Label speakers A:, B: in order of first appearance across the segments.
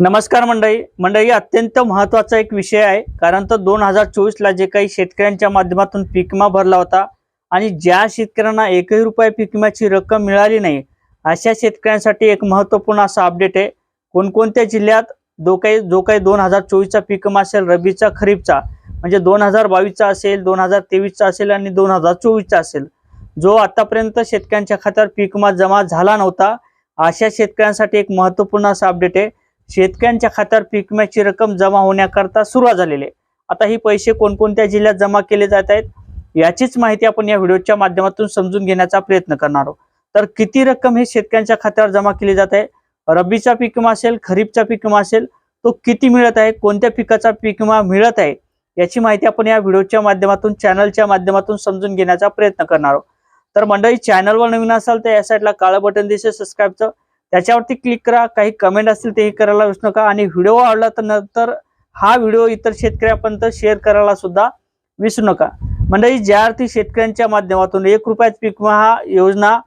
A: नमस्कार मंडळी. मंडळी अत्यंत महत्त्वाचा एक विषय आहे. कारण तर दोन हजार चोवीसला जे काही शेतकऱ्यांच्या माध्यमातून पीक विमा भरला होता आणि ज्या शेतकऱ्यांना एकही रुपये पीक विम्याची रक्कम मिळाली नाही अशा शेतकऱ्यांसाठी एक महत्त्वपूर्ण असा अपडेट आहे. कोणकोणत्या जिल्ह्यात जो काही जो काही दोन हजार चोवीसचा पीक विमा असेल रब्बीचा खरीपचा म्हणजे दोन हजार बावीसचा असेल दोन हजार तेवीसचा असेल आणि दोन हजार चोवीसचा असेल जो आतापर्यंत शेतकऱ्यांच्या खात्यावर पीक विमा जमा झाला नव्हता अशा शेतकऱ्यांसाठी एक महत्त्वपूर्ण असा अपडेट आहे. शेतकऱ्यांच्या खात्यावर पीक विम्याची रक्कम जमा होण्याकरता सुरुवात झालेली आहे. आता ही पैसे कोणकोणत्या जिल्ह्यात जमा केले जात आहेत याचीच माहिती आपण या व्हिडिओच्या माध्यमातून समजून घेण्याचा प्रयत्न करणार आहोत. तर किती रक्कम हे शेतकऱ्यांच्या खात्यावर जमा केली जात आहे? रब्बीचा पीक विमा असेल खरीपचा पीक विमा असेल तो किती मिळत आहे? कोणत्या पिकाचा पीक विमा मिळत आहे? याची माहिती आपण या व्हिडिओच्या माध्यमातून चॅनलच्या माध्यमातून समजून घेण्याचा प्रयत्न करणार आहोत. तर मंडळी चॅनलवर नवीन असाल तर या साईडला काळं बटन दिसेल सबस्क्राईबचं. त्याच्यावरती क्लिक करा. काही कमेंट असतील तेही करायला विसरू नका. आणि व्हिडिओ आवडला तर नंतर हा व्हिडिओ इतर शेतकऱ्यापर्यंत शेअर करायला सुद्धा विसरू नका. मंडळी ज्या अर्थी शेतकऱ्यांच्या माध्यमातून एक रुपयात पीक हा योजना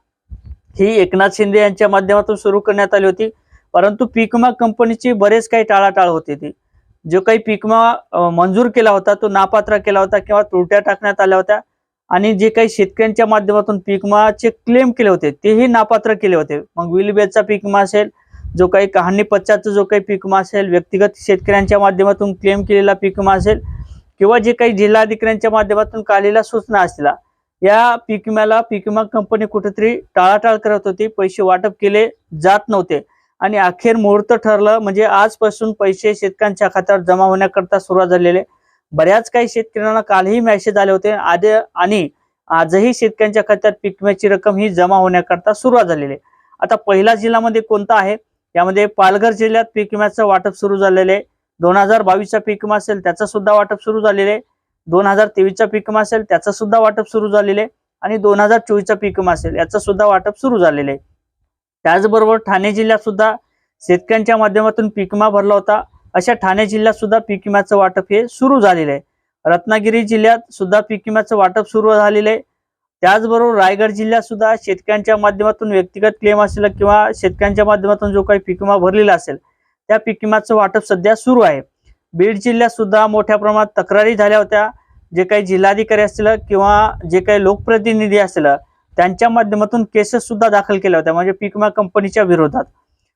A: ही एकनाथ शिंदे यांच्या माध्यमातून सुरू करण्यात आली होती. परंतु पीक विमा कंपनीची बरेच काही टाळाटाळ होती ती जो काही पीक विमा मंजूर केला होता तो नापात्र केला होता किंवा त्रुट्या टाकण्यात आल्या होत्या. आणि जे काही शेतकऱ्यांच्या माध्यमातून पीक विमाचे क्लेम केले होते तेही नापात्र केले होते. मग विलबेचा पीक असेल जो काही कहाणी पश्चातचा जो काही पीक असेल व्यक्तिगत शेतकऱ्यांच्या माध्यमातून क्लेम केलेला पीक असेल किंवा जे काही जिल्हाधिकाऱ्यांच्या माध्यमातून काढलेल्या सूचना असतील या पीकम्याला पीकमा पीक विमा कंपनी कुठेतरी टाळाटाळ करत होती पैसे वाटप केले जात नव्हते. आणि अखेर मुहूर्त ठरलं म्हणजे आजपासून पैसे शेतकऱ्यांच्या खात्यावर जमा होण्याकरता सुरुवात झालेले बऱ्याच काही शेतकऱ्यांना कालही मेसेज आले होते. आधी आणि आजही शेतकऱ्यांच्या खात्यात पीक विम्याची रक्कम ही जमा होण्याकरता सुरुवात झालेली आहे. आता पहिला जिल्ह्यामध्ये कोणता आहे? यामध्ये पालघर जिल्ह्यात पीक विम्याचं वाटप सुरू झालेलं आहे. दोन हजार बावीसचा पीक विमा असेल त्याचं सुद्धा वाटप सुरू झालेलं आहे. दोन हजार तेवीसचा पीक विमा असेल त्याचं सुद्धा वाटप सुरू झालेलं आहे. आणि दोन हजार चोवीसचा पीक विमा असेल याचं सुद्धा वाटप सुरू झालेलं आहे. त्याचबरोबर ठाणे जिल्ह्यात सुद्धा शेतकऱ्यांच्या माध्यमातून पीक विमा भरला होता. अशा ठाणे जिल्ह्यात सुद्धा पीक विम्याचं वाटप हे सुरू झालेलं आहे. रत्नागिरी जिल्ह्यात सुद्धा पीक विम्याचं वाटप सुरू झालेलं आहे. त्याचबरोबर रायगड जिल्ह्यात सुद्धा शेतकऱ्यांच्या माध्यमातून व्यक्तिगत क्लेम असेल किंवा शेतकऱ्यांच्या माध्यमातून जो काही पीक विमा भरलेला असेल त्या पीक विम्याचं वाटप सध्या सुरू आहे. बीड जिल्ह्यात सुद्धा मोठ्या प्रमाणात तक्रारी झाल्या होत्या. जे काही जिल्हाधिकारी असतील किंवा जे काही लोकप्रतिनिधी असतील त्यांच्या माध्यमातून केसेस सुद्धा दाखल केल्या होत्या. म्हणजे पीक विमा कंपनीच्या विरोधात.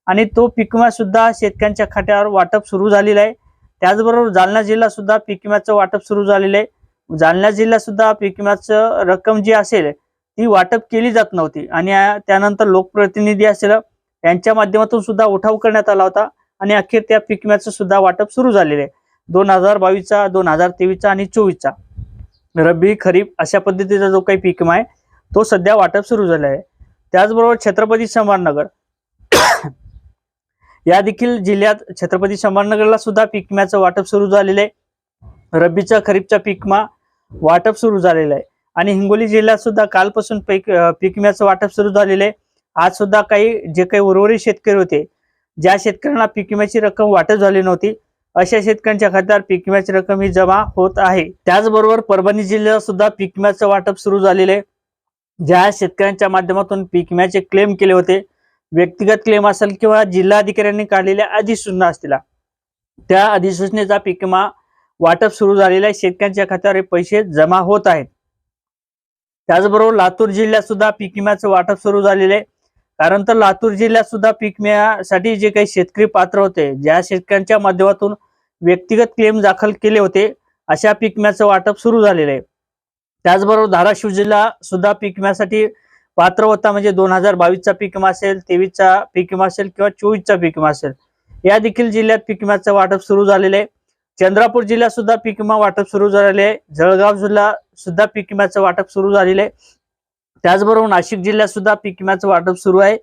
A: आणि तो पीक विमा सुद्धा शेतकऱ्यांच्या खात्यावर वाटप सुरू झालेलं आहे. त्याचबरोबर जालना जिल्हा सुद्धा पीक विम्याचं वाटप सुरू झालेलं आहे. जालना जिल्ह्यात सुद्धा पीक विम्याचं रक्कम जी असेल ती वाटप केली जात नव्हती. आणि त्यानंतर लोकप्रतिनिधी असेल यांच्या माध्यमातून सुद्धा उठाव करण्यात आला होता. आणि अखेर त्या पीक विम्याचं सुद्धा वाटप सुरू झालेलं आहे. दोन हजार बावीसचा दोन हजार तेवीसचा आणि चोवीसचा. रब्बी खरीप अशा पद्धतीचा जो काही पीक विमा आहे तो सध्या वाटप सुरू झाला आहे. त्याचबरोबर छत्रपती संभारनगर या देखील जिल्ह्यात छत्रपती संभारनगरला सुद्धा पीक विम्याचं वाटप सुरू झालेलं आहे. रब्बीचा खरीपचा पीकमा वाटप सुरू झालेलं आहे. आणि हिंगोली जिल्ह्यात सुद्धा कालपासून पीक अं, पीक विम्याचं वाटप सुरू झालेलं आहे. आज सुद्धा काही जे काही उर्वरित शेतकरी होते ज्या शेतकऱ्यांना पीक विम्याची रक्कम वाटप झाली नव्हती अशा शेतकऱ्यांच्या खात्यावर पीक विम्याची रक्कम ही जमा होत आहे. त्याचबरोबर परभणी जिल्ह्यात सुद्धा पीक विम्याचं वाटप सुरू झालेलं आहे. ज्या शेतकऱ्यांच्या माध्यमातून पीक विम्याचे क्लेम केले होते व्यक्तिगत क्लेम असेल किंवा जिल्हाधिकाऱ्यांनी काढलेल्या अधिसूचना असतील. त्या अधिसूचनेचा पीक विमा वाटप सुरू झालेला आहे शेतकऱ्यांच्या खात्यावर पैसे जमा होत आहेत. त्याचबरोबर लातूर जिल्ह्यात सुद्धा पीक विम्याचं वाटप सुरू झालेलं आहे. कारण तर लातूर जिल्ह्यात सुद्धा पीक विम्यासाठी जे काही शेतकरी पात्र होते ज्या शेतकऱ्यांच्या माध्यमातून व्यक्तिगत क्लेम दाखल केले होते अशा पीक विम्याचं वाटप सुरू झालेलं आहे. त्याचबरोबर धाराशिव जिल्हा सुद्धा पीक विम्यासाठी पात्र होता म्हणजे दोन हजार बावीसचा पीक विमा असेल तेवीसचा पीक विमा असेल किंवा चोवीसचा पीक विमा असेल. या देखील जिल्ह्यात पीक विम्याचं वाटप सुरू झालेलं आहे. चंद्रापूर जिल्ह्यात सुद्धा पीक विमा वाटप सुरू झालेले आहे. जळगाव जिल्हा सुद्धा पीक विम्याचं वाटप सुरू झालेलं आहे. त्याचबरोबर नाशिक जिल्ह्यात सुद्धा पीक विम्याचं वाटप सुरू आहे.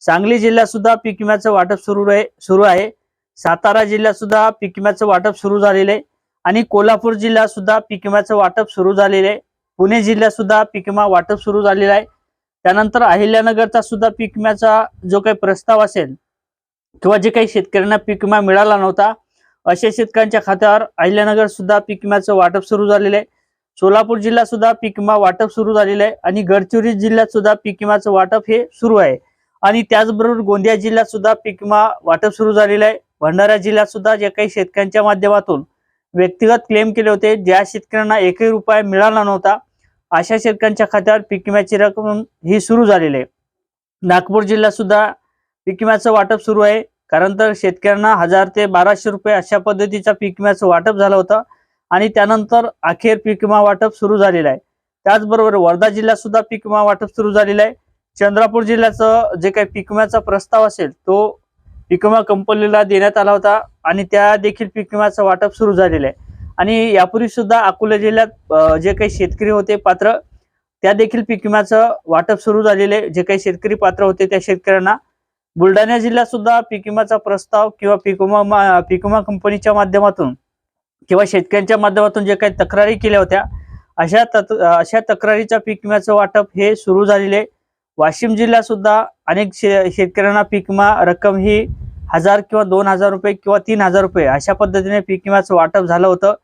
A: सांगली जिल्ह्यात सुद्धा पीक विम्याचं वाटप सुरू आहे सुरू आहे. सातारा जिल्ह्यात सुद्धा पीक विम्याचं वाटप सुरू झालेलं आहे. आणि कोल्हापूर जिल्ह्यात सुद्धा पीक विम्याचं वाटप सुरू झालेलं आहे. पुणे जिल्ह्यात सुद्धा पीक विमा वाटप सुरू झालेला आहे. त्यानंतर अहिल्यानगरचा सुद्धा पीक विम्याचा जो काही प्रस्ताव असेल किंवा जे काही शेतकऱ्यांना पीक विमा मिळाला नव्हता अशा शेतकऱ्यांच्या खात्यावर अहिल्यानगर सुद्धा पीक विम्याचं वाटप सुरू झालेलं आहे. सोलापूर जिल्ह्यात सुद्धा पीक विमा वाटप सुरू झालेलं आहे आणि गडचिरोली जिल्ह्यात सुद्धा पीक विम्याचं वाटप हे सुरू आहे. आणि त्याचबरोबर गोंदिया जिल्ह्यात सुद्धा पीक विमा वाटप सुरू झालेलं आहे. भंडारा जिल्ह्यात सुद्धा जे काही शेतकऱ्यांच्या माध्यमातून व्यक्तिगत क्लेम केले होते ज्या शेतकऱ्यांना एकही रुपया मिळाला नव्हता अशा शेतकऱ्यांच्या खात्यावर पीक विम्याची रक्कम ही सुरू झालेली आहे. नागपूर जिल्ह्यात सुद्धा पीक विम्याचं वाटप सुरू आहे. कारण तर शेतकऱ्यांना हजार ते बाराशे रुपये अशा पद्धतीचा पीक विम्याचं वाटप झालं होतं आणि त्यानंतर अखेर पीक विमा वाटप सुरू झालेलं आहे. त्याचबरोबर वर्धा जिल्ह्यात सुद्धा पीक विमा वाटप सुरू झालेलं आहे. चंद्रपूर जिल्ह्याचं जे काही पीक विम्याचा प्रस्ताव असेल तो पीक विमा कंपनीला देण्यात आला होता आणि त्या देखील पीक विम्याचं वाटप सुरू झालेलं आहे. आणि यापूर्वी सुद्धा अकोला जिल्ह्यात जे काही शेतकरी होते पात्र त्या देखील पीक विम्याचं वाटप सुरू झालेले. जे काही शेतकरी पात्र होते त्या शेतकऱ्यांना बुलढाणा जिल्ह्यात सुद्धा पीक विम्याचा प्रस्ताव किंवा पीक विमा मा- पीक विमा कंपनीच्या माध्यमातून किंवा शेतकऱ्यांच्या माध्यमातून जे काही तक्रारी केल्या होत्या अशा तत अशा तक्रारीच्या पीक विम्याचं वाटप हे सुरू झालेले. वाशिम जिल्ह्यात सुद्धा अनेक शे शेतकऱ्यांना पीक विमा रक्कम ही हजार किंवा दोन हजार रुपये किंवा तीन हजार रुपये अशा पद्धतीने पीक विम्याचं वाटप झालं होतं.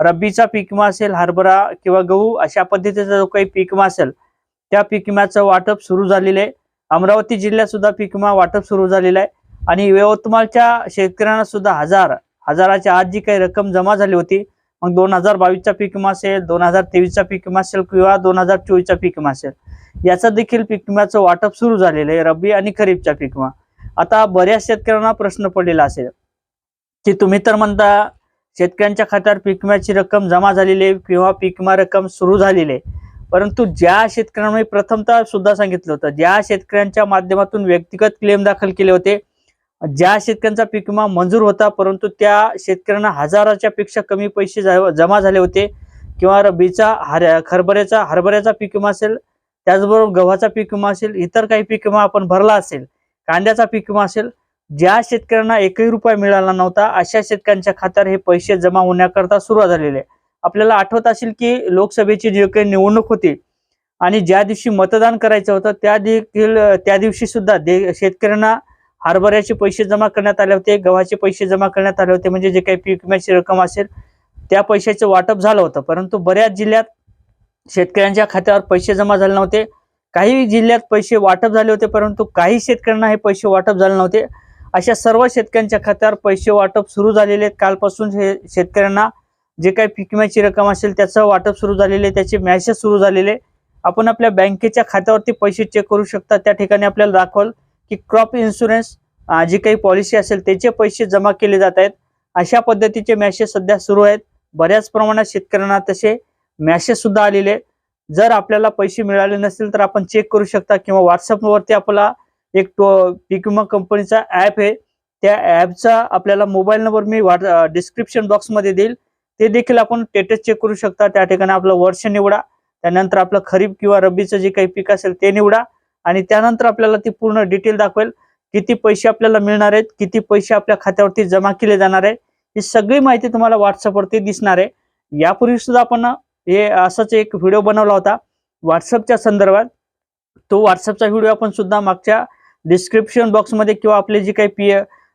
A: रब्बीचा पीक विमा असेल हरभरा किंवा गहू अशा पद्धतीचा जो काही पीक विमा असेल त्या पीक विम्याचं वाटप सुरू झालेलं आहे. अमरावती जिल्ह्यात सुद्धा पीक विमा वाटप सुरू झालेलं आहे. आणि यवतमाळच्या शेतकऱ्यांना सुद्धा हजार हजाराच्या आत जी काही रक्कम जमा झाली होती मग दोन हजार बावीसचा पीक विमा असेल दोन हजार तेवीसचा पीक विमा असेल किंवा दोन हजार चोवीसचा पीक विमा असेल याचा देखील पीक विम्याचं वाटप सुरू झालेलं आहे रब्बी आणि खरीपचा पीक विमा. आता बऱ्याच शेतकऱ्यांना प्रश्न पडलेला असेल की तुम्ही तर म्हणता शेतकऱ्यांच्या खात्यावर पीक विम्याची रक्कम जमा झालेली आहे किंवा पीक विमा रक्कम सुरू झालेली आहे. परंतु ज्या शेतकऱ्यांना प्रथमतः सुद्धा सांगितलं होतं ज्या शेतकऱ्यांच्या माध्यमातून व्यक्तिगत क्लेम दाखल केले होते ज्या शेतकऱ्यांचा पीक विमा मंजूर होता परंतु त्या शेतकऱ्यांना हजाराच्या पेक्षा कमी पैसे जा- जमा झाले होते किंवा रब्बीचा हर हरभऱ्याचा हरभऱ्याचा पीक विमा असेल त्याचबरोबर गव्हाचा पीक विमा असेल इतर काही पीक विमा आपण भरला असेल कांद्याचा पीक विमा असेल ज्या शेतकऱ्यांना एकही रुपया मिळाला नव्हता अशा शेतकऱ्यांच्या खात्यावर हे पैसे जमा होण्याकरता सुरुवात झालेली आहे. आपल्याला आठवत असेल की लोकसभेची जी काही निवडणूक होती आणि ज्या दिवशी मतदान करायचं होतं त्या देखील त्या दिवशी सुद्धा दे शेतकऱ्यांना हरभऱ्याचे पैसे जमा करण्यात आले होते गव्हाचे पैसे जमा करण्यात आले होते म्हणजे जे काही पीक विम्याची रक्कम असेल त्या पैशाचं वाटप झालं होतं. परंतु बऱ्याच जिल्ह्यात शेतकऱ्यांच्या खात्यावर पैसे जमा झाले नव्हते. काही जिल्ह्यात पैसे वाटप झाले होते परंतु काही शेतकऱ्यांना हे पैसे वाटप झाले नव्हते. अशा सर्व शेतकऱ्यांच्या खात्यावर पैसे वाटप सुरू झालेले आहेत. कालपासून हे शेतकऱ्यांना जे काही पीक विम्याची रक्कम असेल त्याचं वाटप सुरू झालेले आहे, त्याचे मॅसेज सुरू झालेले आपण आपल्या बँकेच्या खात्यावरती पैसे चेक करू शकता. त्या ठिकाणी आपल्याला दाखवल की क्रॉप इन्शुरन्स जी काही पॉलिसी असेल त्याचे पैसे जमा केले जात आहेत. अशा पद्धतीचे मॅसेज सध्या सुरू आहेत. बऱ्याच प्रमाणात शेतकऱ्यांना तसे मॅसेज सुद्धा आलेले आहेत. जर आपल्याला पैसे मिळाले नसतील तर आपण चेक करू शकता किंवा व्हॉट्सअपवरती आपला एक तो पीक विमा कंपनीचा ॲप आहे. त्या ॲपचा आपल्याला मोबाईल नंबर मी वाट डिस्क्रिप्शन बॉक्समध्ये देईल. ते देखील आपण स्टेटस चेक करू शकता. त्या ठिकाणी आपलं वर्ष निवडा. त्यानंतर आपलं खरीप किंवा रब्बीचं जे काही पीक असेल ते निवडा. आणि त्यानंतर आपल्याला ती पूर्ण डिटेल दाखवेल. किती पैसे आपल्याला मिळणार आहेत किती पैसे आपल्या खात्यावरती जमा केले जाणार आहे ही सगळी माहिती तुम्हाला व्हॉट्सअपवरती दिसणार आहे. यापूर्वी सुद्धा आपण हे असंच एक व्हिडिओ बनवला होता. व्हॉट्सअपच्या संदर्भात. तो व्हॉट्सअपचा व्हिडिओ आपण सुद्धा मागच्या डिस्क्रिप्शन बॉक्समध्ये किंवा आपली जी काही पी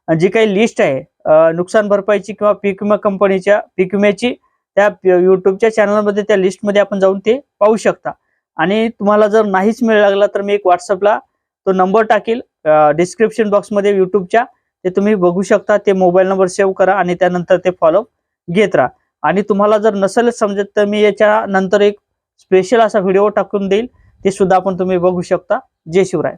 A: जी काही लिस्ट आहे नुकसान भरपाईची किंवा पीक विमा कंपनीच्या पीक विम्याची त्या युट्यूबच्या चॅनलमध्ये त्या लिस्टमध्ये आपण जाऊन ते पाहू शकता. आणि तुम्हाला जर नाहीच मिळ लागला तर मी एक व्हॉट्सअपला तो नंबर टाकील. डिस्क्रिप्शन बॉक्समध्ये यूट्यूबच्या ते तुम्ही बघू शकता. ते मोबाईल नंबर सेव्ह करा आणि त्यानंतर ते फॉलोअप घेत राहा. आणि तुम्हाला जर नसेलच समजत तर मी याच्या नंतर एक स्पेशल असा व्हिडिओ टाकून देईल. ते सुद्धा आपण तुम्ही बघू शकता. जय शिवराय.